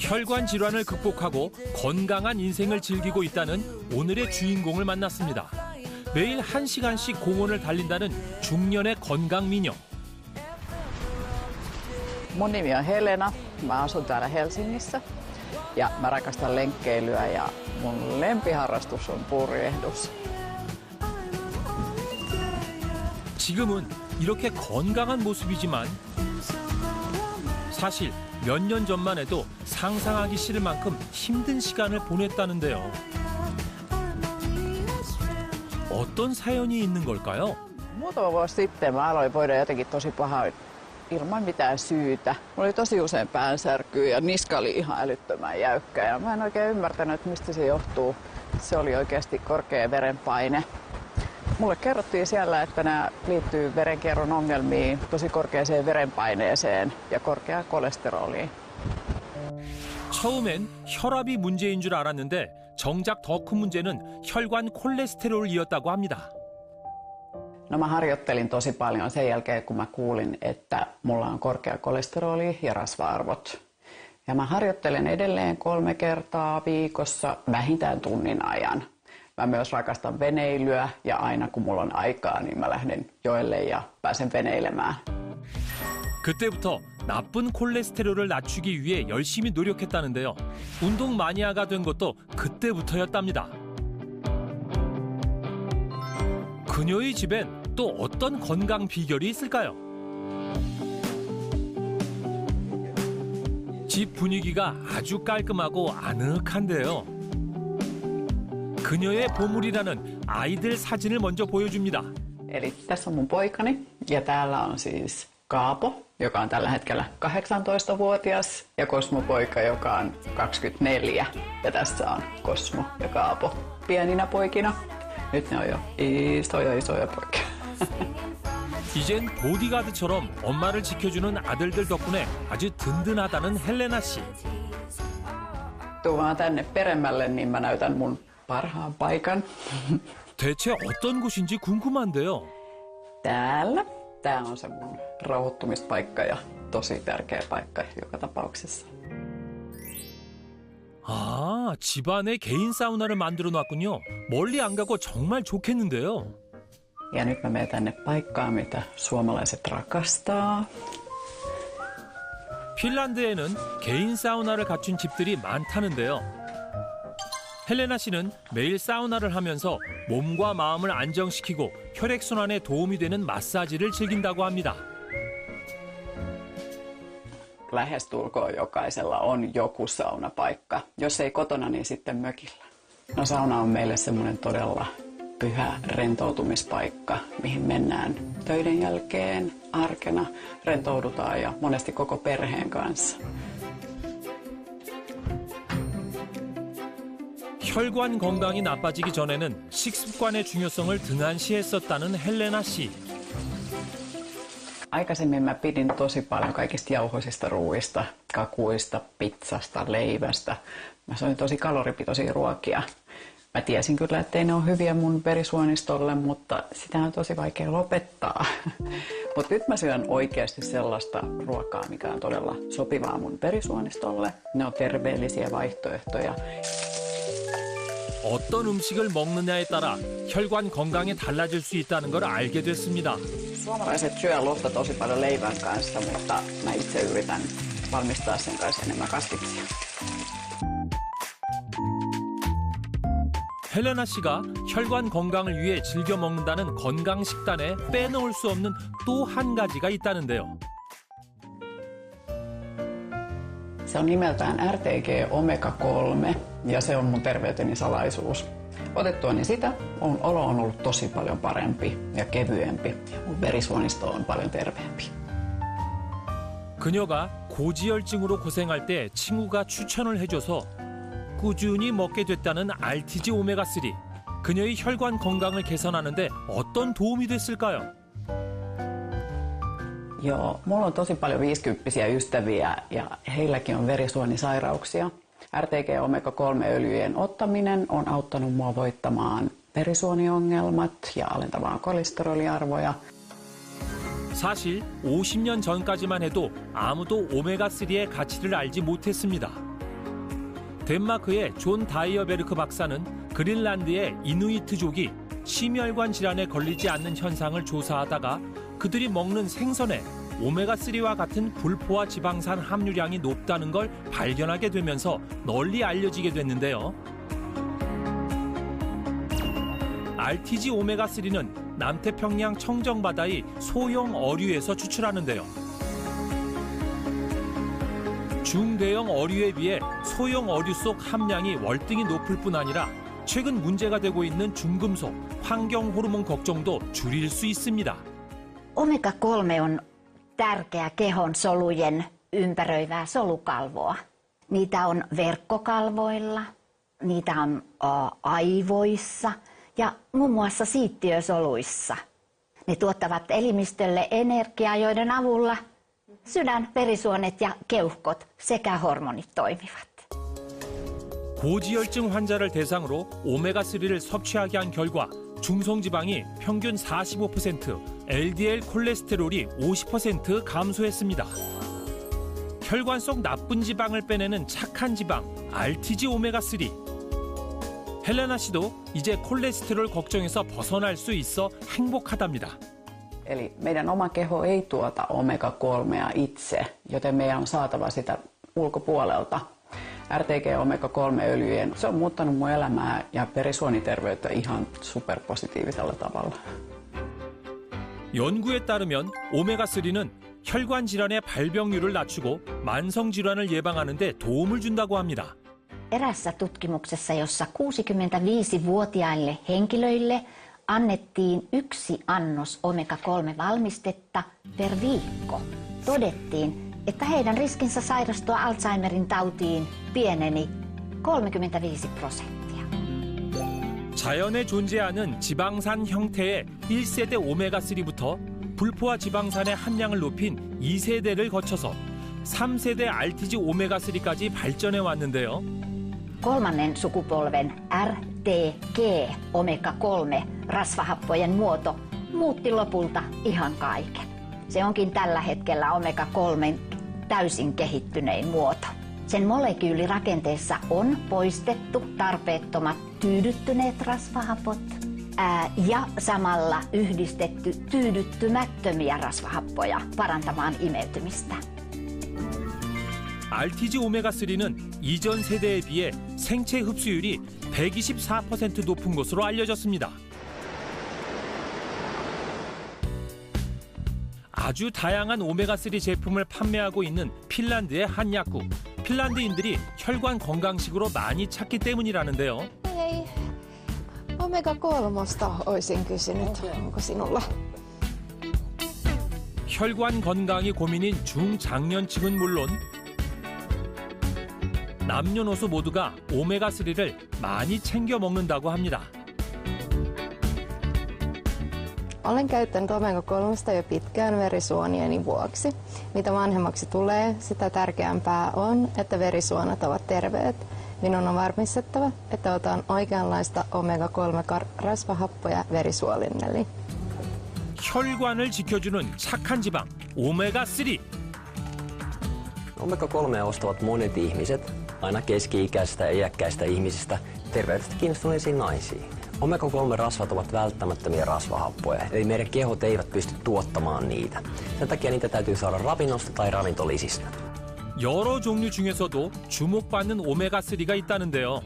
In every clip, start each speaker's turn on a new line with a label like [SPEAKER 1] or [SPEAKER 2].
[SPEAKER 1] 혈관 질환을 극복하고 건강한 인생을 즐기고 있다는 오늘의 주인공을 만났습니다. 매일 한시간씩 공원을 달린다는 중년의 건강 미녀.
[SPEAKER 2] Mun nimi on Helena. Mä asun täällä Helsingissä. Ja mä rakastan lenkkeilyä ja mun lempiharrastus on purjehdus.
[SPEAKER 1] 지금은 이렇게 건강한 모습이지만 사실 몇 년 전만 해도 상상하기 싫을 만큼 힘든 시간을 보냈다는데요. 어떤 사연이 있는 걸까요?
[SPEAKER 2] Mulle kerrottiin siellä, että nämä liittyy verenkierron ongelmiin, tosi korkeaseen verenpaineeseen ja korkeaan kolesteroliin.
[SPEAKER 1] 처음엔 혈압이 문제인 줄 알았는데 정작 더 큰 문제는 혈관 콜레스테롤이었다고 합니다.
[SPEAKER 2] No mä harjoittelin tosi paljon sen jälkeen, kun mä kuulin, että mulla on korkea kolesteroli ja rasva-arvot. Ja mä harjoittelen edelleen kolme kertaa viikossa vähintään tunnin ajan. Mä myös rakastan veneilyä ja aina kun mulla on aikaa, niin mä lähden joelle ja pääsen veneilemään.
[SPEAKER 1] 그때부터 나쁜 콜레스테롤을 낮추기 위해 열심히 노력했다는데요. 운동 마니아가 된 것도 그때부터였답니다. 그녀의 집엔 또 어떤 건강 비결이 있을까요? 집 분위기가 아주 깔끔하고 아늑한데요. 그녀의 보물이라는 아이들 사진을 먼저 보여줍니다.
[SPEAKER 2] Eli tässä on mun poikani ja täällä on siis Kaapo, joka on tällä hetkellä 18-vuotias ja Kosmo-poika, joka on 24. Ja tässä on Kosmo ja Kaapo pieninä poikina. Nyt ne on jo isoja isoja poikia.
[SPEAKER 1] 이젠 보디가드처럼 엄마를 지켜주는 아들들 덕분에 아주 든든하다는 헬레나 씨.
[SPEAKER 2] Tuu vaan tänne peremmälle, niin mä näytän mun parhaan paikan.
[SPEAKER 1] 대체 어떤 곳인지 궁금한데요.
[SPEAKER 2] Täällä. Tää on se mun rauhoittumispaikka ja tosi tärkeä paikka joka tapauksessa.
[SPEAKER 1] 아, 집안에 개인 사우나를 만들어 놨군요. 멀리 안 가고 정말 좋겠는데요.
[SPEAKER 2] Ja nyt mä menen tänne paikkaan, mitä suomalaiset rakastaa.
[SPEAKER 1] 핀란드에는 개인 사우나를 갖춘 집들이 많다는데요. 헬레나 씨는 매일 사우나를 하면서 몸과 마음을 안정시키고 혈액순환에 도움이 되는 마사지를 즐긴다고 합니다.
[SPEAKER 2] Lähestulkoon jokaisella on joku saunapaikka. Jos ei kotona, niin sitten mökillä. No sauna on meille semmoinen todella pyhä rentoutumispaikka, mihin mennään töiden jälkeen, arkena, rentoudutaan ja monesti koko perheen kanssa.
[SPEAKER 1] 혈관 건강이 나빠지기 전에는 식습관의 중요성을 등한시했었다는 헬레나 씨.
[SPEAKER 2] Aikaisemmin mä pidin tosi paljon kaikista jauhoisista ruuista, kakuista, pizzasta, leivästä. Mä söin tosi kaloripitoisia ruokia. Mä tiesin kyllä, ettei ne ole hyviä mun verisuonistolle, mutta sitä on tosi vaikea lopettaa. Mutta nyt mä syön oikeasti sellaista ruokaa, mikä on todella sopivaa mun verisuonistolle. Ne on terveellisiä vaihtoehtoja.
[SPEAKER 1] 어떤 음식을 먹느냐에 따라 혈관 건강이 달라질 수 있다는 걸 알게 됐습니다.
[SPEAKER 2] Suomalaiset syö lohta tosi paljon leivän kanssa, mutta mä itse yritän valmistaa sen kanssa enemmän kasviksia.
[SPEAKER 1] 헬레나 씨가 혈관 건강을 위해 즐겨 먹는다는 건강 식단에 빼놓을 수 없는 또 한 가지가 있다는데요.
[SPEAKER 2] Se on nimeltään RTG Omega 3 ja se on mun terveyteni salaisuus. Otettuani sitä, mun olo on ollut tosi paljon parempi ja kevyempi mun verisuonisto on paljon terveempi.
[SPEAKER 1] 그녀가 고지혈증으로 고생할 때 친구가 추천을 해줘서 꾸준히 먹게 됐다는 RTG 오메가3. 그녀의 혈관 건강을 개선하는데 어떤 도움이 됐을까요?
[SPEAKER 2] Joo, mulla on tosi paljon 50 ystäviä ja heilläkin on verisuonisairauksia. RTG Omega 3 öljyjen ottaminen on auttanut mua voittamaan verisuoniongelmat ja alentamaan kolesteroliarvoja.
[SPEAKER 1] 사실 50년 전까지만 해도 아무도 오메가3의 가치를 알지 못했습니다. 덴마크의 존 다이어베르크 박사는 그린란드의 이누이트족이 심혈관 질환에 걸리지 않는 현상을 조사하다가 그들이 먹는 생선에 오메가3와 같은 불포화 지방산 함유량이 높다는 걸 발견하게 되면서 널리 알려지게 됐는데요. RTG 오메가3는 남태평양 청정바다의 소형 어류에서 추출하는데요. 중대형 어류에 비해 소형 어류 속 함량이 월등히 높을 뿐 아니라 최근 문제가 되고 있는 중금속, 환경 호르몬 걱정도 줄일 수 있습니다.
[SPEAKER 3] Omega-3 on tärkeä kehon solujen ympäröivää solukalvoa. Niitä on verkkokalvoilla, niitä on ä, aivoissa ja muun muassa siittiösoluissa. Ne tuottavat elimistölle energiaa, joiden avulla sydän, verisuonet ja keuhkot sekä hormonit toimivat.
[SPEAKER 1] 고지혈증 환자를 대상으로 오메가3를 섭취하게 한 결과 중성지방이 평균 45%, LDL 콜레스테롤이 50% 감소했습니다. 혈관 속 나쁜 지방을 빼내는 착한 지방, RTG 오메가3. 헬레나 씨도 이제 콜레스테롤 걱정에서 벗어날 수 있어 행복하답니다.
[SPEAKER 2] Eli meidän oma keho ei tuota omega-3 itse, joten meidän on saatava sitä ulkopuolelta. RTG omega-3-öljyjen, se on muuttanut mun elämää ja verisuoniterveyttä ihan superpositiivisella tavalla.
[SPEAKER 1] 연구에 따르면 오메가3는 혈관 질환의 발병률을 낮추고 만성 질환을 예방하는 데 도움을 준다고 합니다.
[SPEAKER 3] Erässä tutkimuksessa, jossa 65-vuotiaille henkilöille annettiin yksi annos omega-3-valmistetta per viikko, todettiin, että heidän riskinsä sairastua Alzheimerin tautiin pieneni 35 prosenttia.
[SPEAKER 1] 자연에 존재하는 지방산 형태의 1세대 오메가3부터 불포화 지방산의 함량을 높인 2세대를 거쳐서 3세대 RTG 오메가3까지 발전해 왔는데요.
[SPEAKER 3] Kolmannen sukupolven RTG omega-3 rasvahappojen muoto muutti lopulta ihan kaiken. Se onkin tällä hetkellä omega-3 täysin kehittynein muoto. Sen molekyylirakenteessa on poistettu tarpeettomat tyydyttyneet rasvahapot ää, ja samalla yhdistetty tyydyttymättömiä rasvahappoja parantamaan imeytymistä.
[SPEAKER 1] RTG 오메가3는 이전 세대에 비해 생체 흡수율이 124% 높은 것으로 알려졌습니다. 아주 다양한 오메가3 제품을 판매하고 있는 핀란드의 한 약국. 핀란드인들이 혈관 건강식으로 많이 찾기 때문이라는데요.
[SPEAKER 4] Hei, omega kolmosta olisin kysynyt. Onko sinulla?
[SPEAKER 1] 혈관 건강이 고민인 중장년층은 물론 남녀노소 모두가 오메가3를 많이 챙겨 먹는다고 합니다.
[SPEAKER 4] Olen käyttänyt omega-3 jo pitkään verisuonieni vuoksi. Mitä vanhemmaksi tulee, sitä tärkeämpää on, että verisuonet ovat terveet. Minun on varmistettava, että otan oikeanlaista omega-3-rasvahappoja verisuolinneli.
[SPEAKER 1] 혈관을 지켜주는 착한 지방 오메가3
[SPEAKER 5] Omega-3 ostavat monet ihmiset, aina keski-ikäisistä ja iäkkäistä ihmisistä terveydestä kiinnostuneisiin naisiin. Omega-3-rasvat ovat välttämättömiä rasvahappoja, eli meidän kehot eivät pysty tuottamaan niitä. Sen takia niitä täytyy saada ravinnosta tai ravintolisistä.
[SPEAKER 1] 여러 종류 중에서도 주목받는 오메가3가 있다는데요.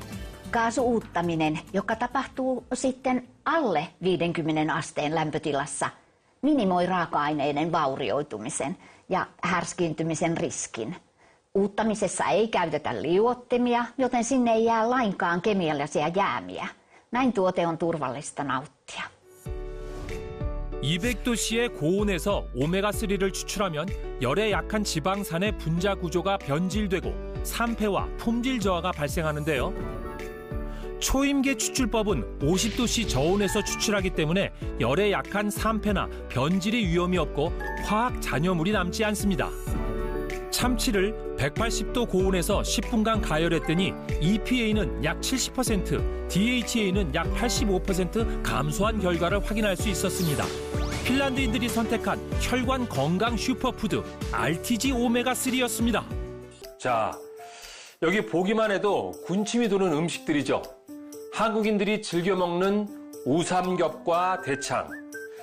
[SPEAKER 3] Kaasuuuttaminen, joka tapahtuu sitten alle 50 asteen lämpötilassa, minimoi raaka-aineiden vaurioitumisen ja härskiintymisen riskin. Uuttamisessa ei käytetä liuottimia, joten sinne ei jää lainkaan kemiallisia jäämiä. Näin tuote on turvallista nauttia.
[SPEAKER 1] 200도씨의 고온에서 오메가3를 추출하면 열에 약한 지방산의 분자 구조가 변질되고 산패와 품질 저하가 발생하는데요. 초임계 추출법은 50도씨 저온에서 추출하기 때문에 열에 약한 산패나 변질의 위험이 없고 화학 잔여물이 남지 않습니다. 참치를 180도 고온에서 10분간 가열했더니 EPA는 약 70%, DHA는 약 85% 감소한 결과를 확인할 수 있었습니다. 핀란드인들이 선택한 혈관 건강 슈퍼푸드 RTG 오메가3였습니다.
[SPEAKER 6] 자,
[SPEAKER 1] 여기 보기만 해도 군침이 도는 음식들이죠. 한국인들이 즐겨 먹는 우삼겹과 대창,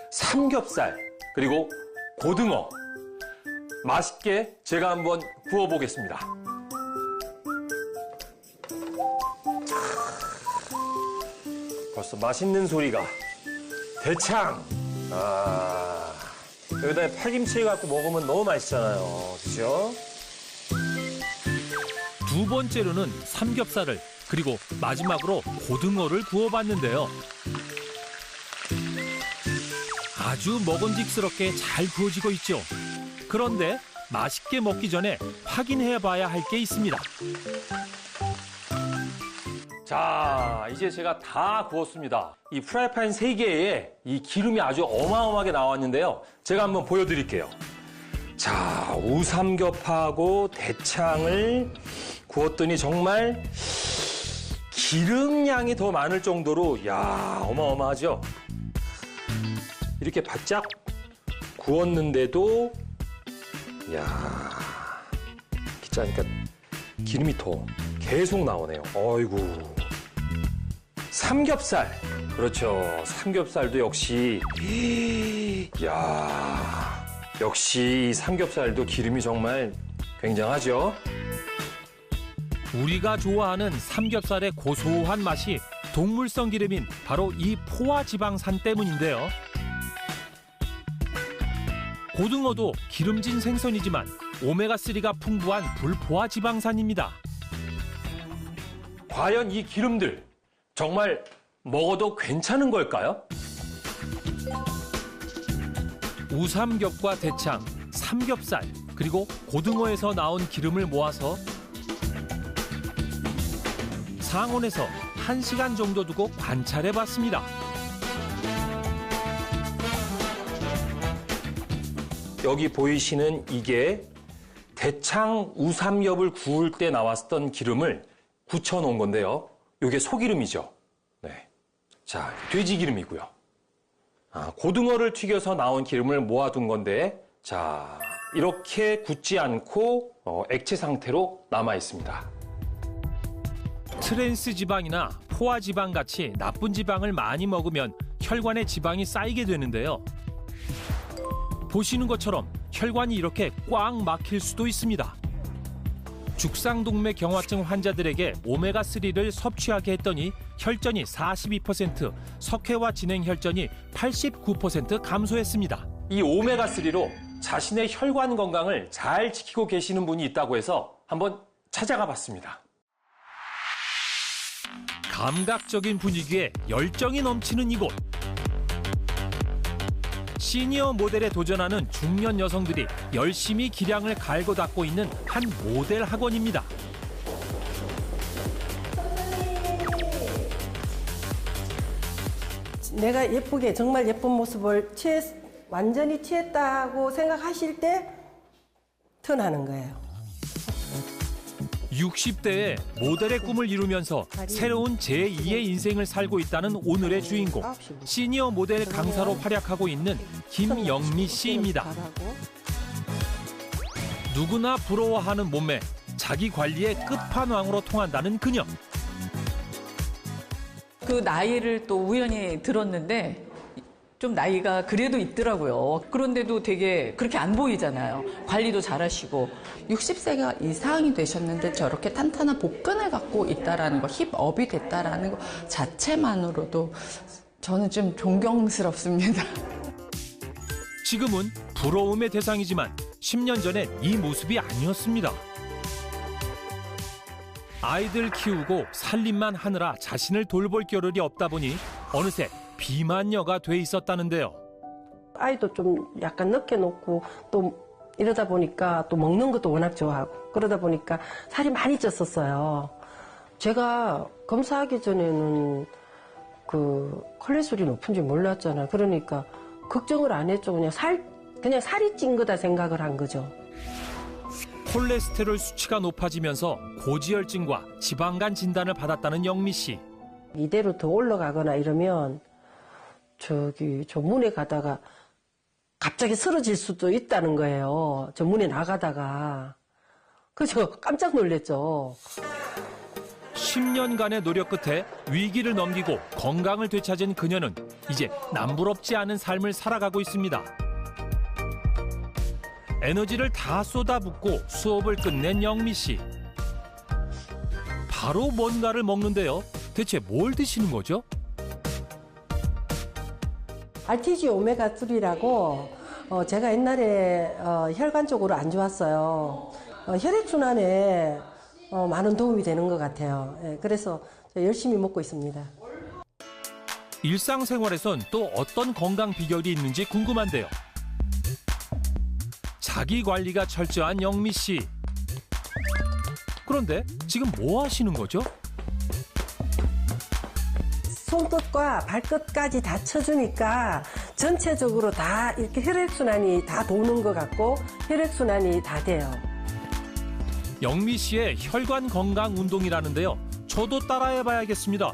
[SPEAKER 1] 삼겹살, 그리고 고등어. 맛있게 제가 한번 구워보겠습니다. 벌써 맛있는 소리가. 대창. 아, 여기다 파김치 해갖고 먹으면 너무 맛있잖아요. 그죠? 두 번째로는 삼겹살을 그리고 마지막으로 고등어를 구워봤는데요. 아주 먹음직스럽게 잘 구워지고 있죠. 그런데 맛있게 먹기 전에 확인해 봐야 할 게 있습니다. 자, 이제 제가 다 구웠습니다. 이 프라이팬 세개에이 기름이 아주 어마어마하게 나왔는데요. 제가 한번 보여드릴게요. 자, 우삼겹하고 대창을 구웠더니 정말 기름량이 더 많을 정도로, 야 어마어마하죠? 이렇게 바짝 구웠는데도, 야 기짜 니까 기름이 더 계속 나오네요. 어이구. 삼겹살. 그렇죠. 삼겹살도 역시. 야 역시 이 삼겹살도 기름이 정말 굉장하죠. 우리가 좋아하는 삼겹살의 고소한 맛이 동물성 기름인 바로 이 포화 지방산 때문인데요. 고등어도 기름진 생선이지만 오메가3가 풍부한 불포화 지방산입니다. 과연 이 기름들 정말 먹어도 괜찮은 걸까요? 우삼겹과 대창, 삼겹살, 그리고 고등어에서 나온 기름을 모아서 상온에서 1시간 정도 두고 관찰해 봤습니다. 여기 보이시는 이게 대창 우삼겹을 구울 때 나왔던 기름을 굳혀 놓은 건데요. 이게 소기름이죠. 네. 자, 돼지 기름이고요. 아, 고등어를 튀겨서 나온 기름을 모아둔 건데, 자, 이렇게 굳지 않고 어, 액체 상태로 남아 있습니다. 트랜스 지방이나 포화 지방 같이 나쁜 지방을 많이 먹으면 혈관에 지방이 쌓이게 되는데요. 보시는 것처럼 혈관이 이렇게 꽉 막힐 수도 있습니다. 죽상동맥 경화증 환자들에게 오메가3를 섭취하게 했더니 혈전이 42%, 석회화 진행 혈전이 89% 감소했습니다. 이 오메가3로 자신의 혈관 건강을 잘 지키고 계시는 분이 있다고 해서 한번 찾아가 봤습니다. 감각적인 분위기에 열정이 넘치는 이곳. 시니어 모델에 도전하는 중년 여성들이 열심히 기량을 갈고 닦고 있는 한 모델 학원입니다.
[SPEAKER 6] 내가 예쁘게 정말 예쁜 모습을 취했, 완전히 취했다고 생각하실 때 턴하는 거예요.
[SPEAKER 1] 60대에 모델의 꿈을 이루면서 새로운 제2의 인생을 살고 있다는 오늘의 주인공. 시니어 모델 강사로 활약하고 있는 김영미 씨입니다. 누구나 부러워하는 몸매, 자기 관리의 끝판왕으로 통한다는 그녀.
[SPEAKER 7] 그 나이를 또 우연히 들었는데 좀 나이가 그래도 있더라고요. 그런데도 되게 그렇게 안 보이잖아요. 관리도 잘하시고
[SPEAKER 8] 60세가 이상이 되셨는데 저렇게 탄탄한 복근을 갖고 있다라는 거, 힙업이 됐다라는 거 자체만으로도 저는 좀 존경스럽습니다.
[SPEAKER 1] 지금은 부러움의 대상이지만 10년 전엔 이 모습이 아니었습니다. 아이들 키우고 살림만 하느라 자신을 돌볼 겨를이 없다 보니 어느새 비만녀가 돼 있었다는데요.
[SPEAKER 6] 아이도 좀 약간 늦게 놓고 또 이러다 보니까 또 먹는 것도 워낙 좋아하고 그러다 보니까 살이 많이 쪘었어요. 제가 검사하기 전에는 그 콜레스테롤이 높은지 몰랐잖아요. 그러니까 걱정을 안 했죠. 그냥 살 그냥 살이 찐 거다 생각을 한 거죠.
[SPEAKER 1] 콜레스테롤 수치가 높아지면서 고지혈증과 지방간 진단을 받았다는 영미 씨.
[SPEAKER 6] 이대로 더 올라가거나 이러면 저기 저 문에 가다가 갑자기 쓰러질 수도 있다는 거예요. 저 문에 나가다가 그죠? 깜짝 놀랐죠.
[SPEAKER 1] 10년간의 노력 끝에 위기를 넘기고 건강을 되찾은 그녀는 이제 남부럽지 않은 삶을 살아가고 있습니다. 에너지를 다 쏟아붓고 수업을 끝낸 영미 씨. 바로 뭔가를 먹는데요. 대체 뭘 드시는 거죠?
[SPEAKER 6] RTG 오메가 3라고 어, 제가 옛날에 어, 혈관 쪽으로 안 좋았어요. 어, 혈액 순환에 어, 많은 도움이 되는 것 같아요. 예, 그래서 저 열심히 먹고 있습니다.
[SPEAKER 1] 일상생활에선 또 어떤 건강 비결이 있는지 궁금한데요. 자기 관리가 철저한 영미 씨. 그런데 지금 뭐 하시는 거죠?
[SPEAKER 6] 손끝과 발끝까지 다 쳐주니까 전체적으로 다 이렇게 혈액순환이 다 도는 것 같고 혈액순환이 다 돼요.
[SPEAKER 1] 영미 씨의 혈관 건강 운동이라는데요. 저도 따라해 봐야겠습니다.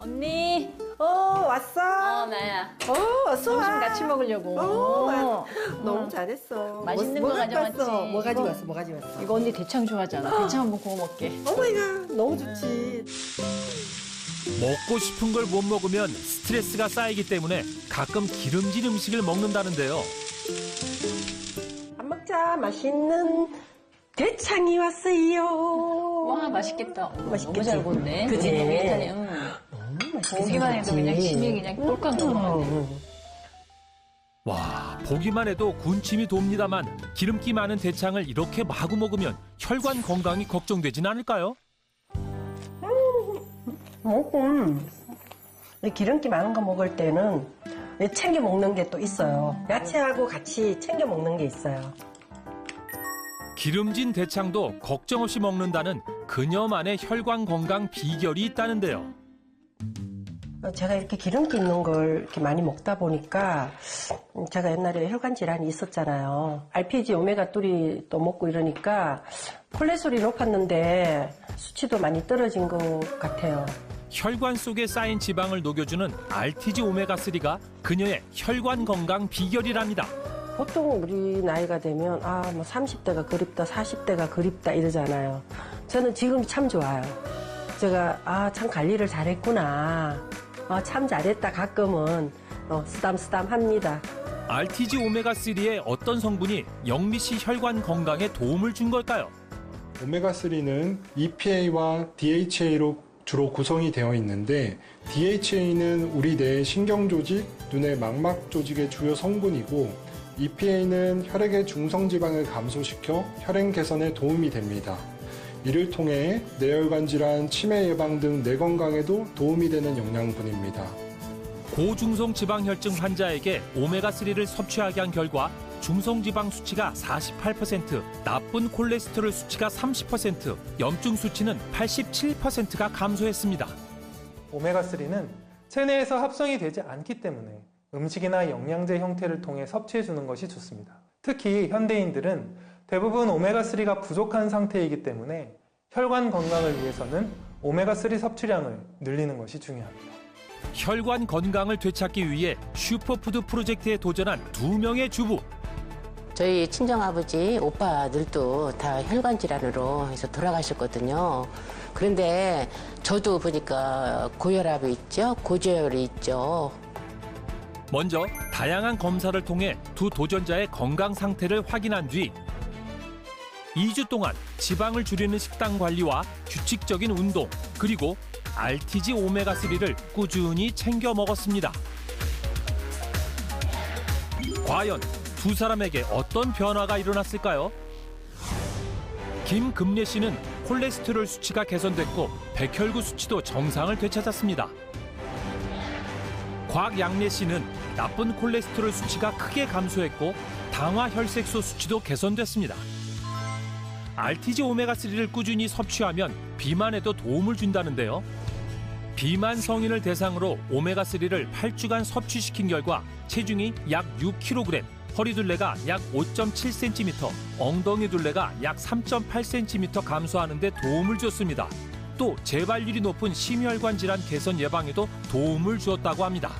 [SPEAKER 9] 언니.
[SPEAKER 6] 어, 왔어?
[SPEAKER 9] 어, 나야.
[SPEAKER 6] 어, 와.
[SPEAKER 9] 점심 같이 먹으려고.
[SPEAKER 6] 어, 너무 잘했어.
[SPEAKER 9] 맛있는
[SPEAKER 6] 뭐,
[SPEAKER 9] 거
[SPEAKER 6] 뭐 갖고
[SPEAKER 9] 가져왔지.
[SPEAKER 6] 왔어? 뭐 가지고. 왔어? 뭐 가지고 왔어?
[SPEAKER 9] 이거 언니 대창 좋아하잖아. 대창 한번 구워 먹게.
[SPEAKER 6] 어머니가 너무 좋지.
[SPEAKER 1] 먹고 싶은 걸 못 먹으면 스트레스가 쌓이기 때문에 가끔 기름진 음식을 먹는다는데요.
[SPEAKER 6] 밥 먹자. 맛있는 대창이 왔어요.
[SPEAKER 9] 와, 맛있겠다.
[SPEAKER 6] 맛있겠지?
[SPEAKER 9] 너무 잘 구웠네. 너무. 응.
[SPEAKER 6] 너무 맛있게
[SPEAKER 9] 보기만 해도. 그냥 침이 그냥 꼴깍 넘어가네.
[SPEAKER 6] 음.
[SPEAKER 1] 와, 보기만 해도 군침이 돕니다만 기름기 많은 대창을 이렇게 마구 먹으면 혈관 건강이 걱정되진 않을까요?
[SPEAKER 6] 조금 이 기름기 많은 거 먹을 때는 챙겨 먹는 게 또 있어요. 야채하고 같이 챙겨 먹는 게 있어요.
[SPEAKER 1] 기름진 대창도 걱정 없이 먹는다는 그녀만의 혈관 건강 비결이 있다는데요.
[SPEAKER 6] 제가 이렇게 기름기 있는 걸 이렇게 많이 먹다 보니까 제가 옛날에 혈관 질환이 있었잖아요. RPG 오메가3 또 먹고 이러니까 콜레스테롤이 높았는데 수치도 많이 떨어진 것 같아요.
[SPEAKER 1] 혈관 속에 쌓인 지방을 녹여주는 RTG 오메가3가 그녀의 혈관 건강 비결이랍니다.
[SPEAKER 6] 보통 우리 나이가 되면 아 뭐 30대가 그립다 40대가 그립다 이러잖아요. 저는 지금이 참 좋아요. 제가 아 참 관리를 잘했구나. 아, 참 잘했다 가끔은. 어, 쓰담쓰담 합니다.
[SPEAKER 1] RTG 오메가3의 어떤 성분이 영미 씨 혈관 건강에 도움을 준 걸까요?
[SPEAKER 10] 오메가3는 EPA와 DHA로 주로 구성이 되어 있는데 DHA는 우리 뇌의 신경 조직, 눈의 망막 조직의 주요 성분이고 EPA는 혈액의 중성 지방을 감소시켜 혈행 개선에 도움이 됩니다. 이를 통해 뇌혈관 질환, 치매 예방 등 뇌 건강에도 도움이 되는 영양분입니다.
[SPEAKER 1] 고중성 지방혈증 환자에게 오메가3를 섭취하게 한 결과 중성 지방 수치가 48%, 나쁜 콜레스테롤 수치가 30%, 염증 수치는 87%가 감소했습니다.
[SPEAKER 11] 오메가3는 체내에서 합성이 되지 않기 때문에 음식이나 영양제 형태를 통해 섭취해 주는 것이 좋습니다. 특히 현대인들은 대부분 오메가3가 부족한 상태이기 때문에 혈관 건강을 위해서는 오메가3 섭취량을 늘리는 것이 중요합니다.
[SPEAKER 1] 혈관 건강을 되찾기 위해 슈퍼푸드 프로젝트에 도전한 두 명의 주부.
[SPEAKER 12] 저희 친정아버지, 오빠들도 다 혈관 질환으로 해서 돌아가셨거든요. 그런데 저도 보니까 고혈압이 있죠, 고지혈이 있죠.
[SPEAKER 1] 먼저 다양한 검사를 통해 두 도전자의 건강 상태를 확인한 뒤 2주 동안 지방을 줄이는 식단 관리와 규칙적인 운동 그리고 RTG 오메가3를 꾸준히 챙겨 먹었습니다. 과연 두 사람에게 어떤 변화가 일어났을까요? 김금례 씨는 콜레스테롤 수치가 개선됐고 백혈구 수치도 정상을 되찾았습니다. 곽양례 씨는 나쁜 콜레스테롤 수치가 크게 감소했고 당화 혈색소 수치도 개선됐습니다. RTG 오메가3를 꾸준히 섭취하면 비만에도 도움을 준다는데요. 비만 성인을 대상으로 오메가3를 8주간 섭취시킨 결과 체중이 약 6kg, 허리둘레가 약 5.7cm, 엉덩이 둘레가 약 3.8cm 감소하는 데 도움을 줬습니다. 또 재발률이 높은 심혈관 질환 개선 예방에도 도움을 주었다고 합니다.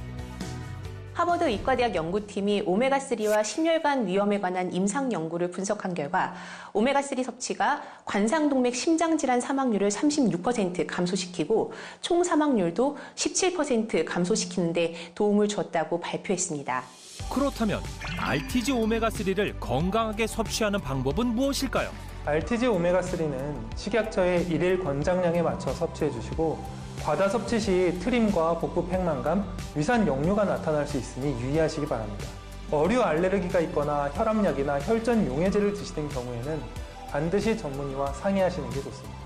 [SPEAKER 13] 하버드 의과대학 연구팀이 오메가3와 심혈관 위험에 관한 임상 연구를 분석한 결과 오메가3 섭취가 관상동맥 심장질환 사망률을 36% 감소시키고 총 사망률도 17% 감소시키는 데 도움을 줬다고 발표했습니다.
[SPEAKER 1] 그렇다면 RTG 오메가3를 건강하게 섭취하는 방법은 무엇일까요?
[SPEAKER 11] RTG 오메가3는 식약처의 일일 권장량에 맞춰 섭취해 주시고 과다 섭취 시 트림과 복부 팽만감, 위산 역류가 나타날 수 있으니 유의하시기 바랍니다. 어류 알레르기가 있거나 혈압약이나 혈전 용해제를 드시는 경우에는 반드시 전문의와 상의하시는 게 좋습니다.